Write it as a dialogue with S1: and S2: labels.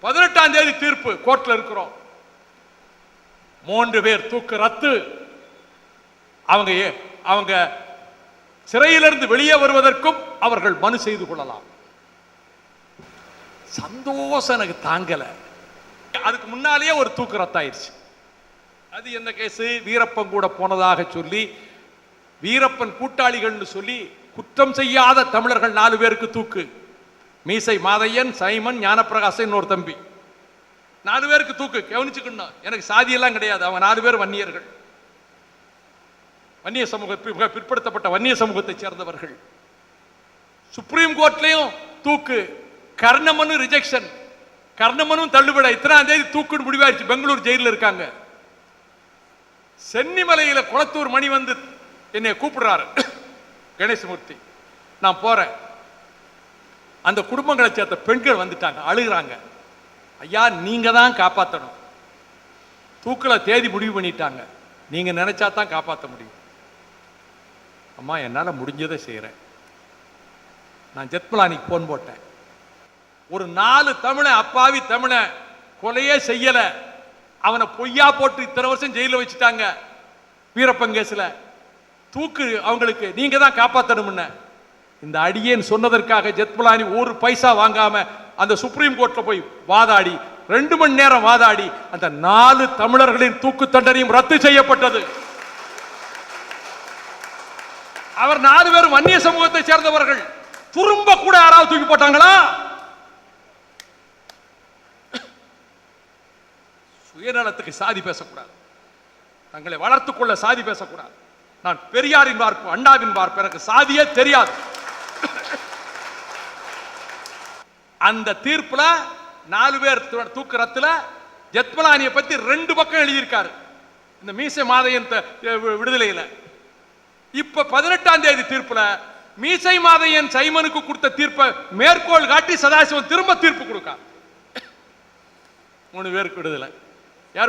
S1: பதினெட்டாம் தேதி தீர்ப்பு கோர்ட்ல இருக்கிறோம். மூன்று பேர் தூக்கு ரத்து. அவங்க ஏ- அவங்க சிறையிலிருந்து வெளியே வருவதற்கும் அவர்கள் மனு செய்து கொள்ளலாம். சந்தோஷம் எனக்கு தாங்கல. அதுக்கு முன்னாலேயே ஒரு தூக்கு ரத்தாயிருச்சு. அது என்ன கேஸ்? வீரப்பன் கூட போனதாக சொல்லி வீரப்பன் கூட்டாளிகள்னு சொல்லி குற்றம் செய்யாத தமிழர்கள் நாலு பேருக்கு தூக்கு. மீசை மாதையன் சைமன் ஞானப்பிரகாசன் இன்னொரு தம்பி. நாலு பேருக்கு தூக்கு கவனிச்சுக்கணும் எனக்கு சாதியெல்லாம் கிடையாது. அவங்க நாலு பேர் வன்னியர்கள். வன்னிய சமூக பிற்படுத்தப்பட்ட வன்னிய சமூகத்தை சேர்ந்தவர்கள். சுப்ரீம் கோர்ட்லையும் தூக்கு. கர்ணமனு ரிஜெக்ஷன் கர்ணமனும் தள்ளுபட. இத்தனாம் தேதி தூக்குன்னு முடிவாயிருச்சு. பெங்களூர் ஜெயிலில் இருக்காங்க. சென்னிமலையில குளத்தூர் மணி வந்து என்னை கூப்பிடுறாரு. கணேசமூர்த்தி நான் போறேன். அந்த குடும்பங்களை சேர்த்த பெண்கள் வந்துட்டாங்க அழுகுறாங்க. ஐயா நீங்க தான் காப்பாற்றணும் தூக்குல தேதி முடிவு பண்ணிட்டாங்க. நீங்க நினைச்சா தான் காப்பாற்ற முடியும். அம்மா என்னால முடிஞ்சதை செய்கிறேன் நான் ஜெத்மலானிக்கு போன் போட்டேன். ஒரு நாலு தமிழை அப்பாவி தமிழை கொலையே செய்யலை. அவனை பொய்யா போட்டு இத்தனை வருஷம் ஜெயிலில் வச்சுட்டாங்க வீரப்பங்கேசில் தூக்கு அவங்களுக்கு நீங்க தான் காப்பாற்றணும்னு இந்த அடியேன் சொன்னதற்காக ஜெத்மலானி ஒரு பைசா வாங்காம அந்த சுப்ரீம் கோர்ட்ல போய் வாதாடி ரெண்டு மணி நேரம் வாதாடி அந்த நாலு தமிழர்களின் தூக்கு தண்டனையும் ரத்து செய்யப்பட்டது. அவர் நாலு பேரும் வன்னிய சமூகத்தை சேர்ந்தவர்கள். துரும்ப கூட யாராவது தூக்கி போட்டாங்களா? சுயநலத்துக்கு சாதி பேசக்கூடாது. தங்களை வளர்த்துக் கொள்ள சாதி பேசக்கூடாது. நான் பெரியாரின் பார்ப்பு அண்ணாவின் பார்ப்பு எனக்கு சாதியே தெரியாது. அந்த தீர்ப்புல நாலு பேர் தூக்குறத்துல தூக்கு ரத்துல ஜெத்மலானியை பத்தி ரெண்டு பக்கம் எழுதியிருக்காரு. இந்த மீசை மாதையன் த- விடுதலையில. இப்ப பதினெட்டாம் தேதி தீர்ப்புல மீசை மாதையன் சைமனுக்கு கொடுத்த தீர்ப்பை மேற்கோள் காட்டி சதாசிவம் திரும்ப தீர்ப்பு கொடுக்க. மூணு பேருக்கு விடுதலை. யார்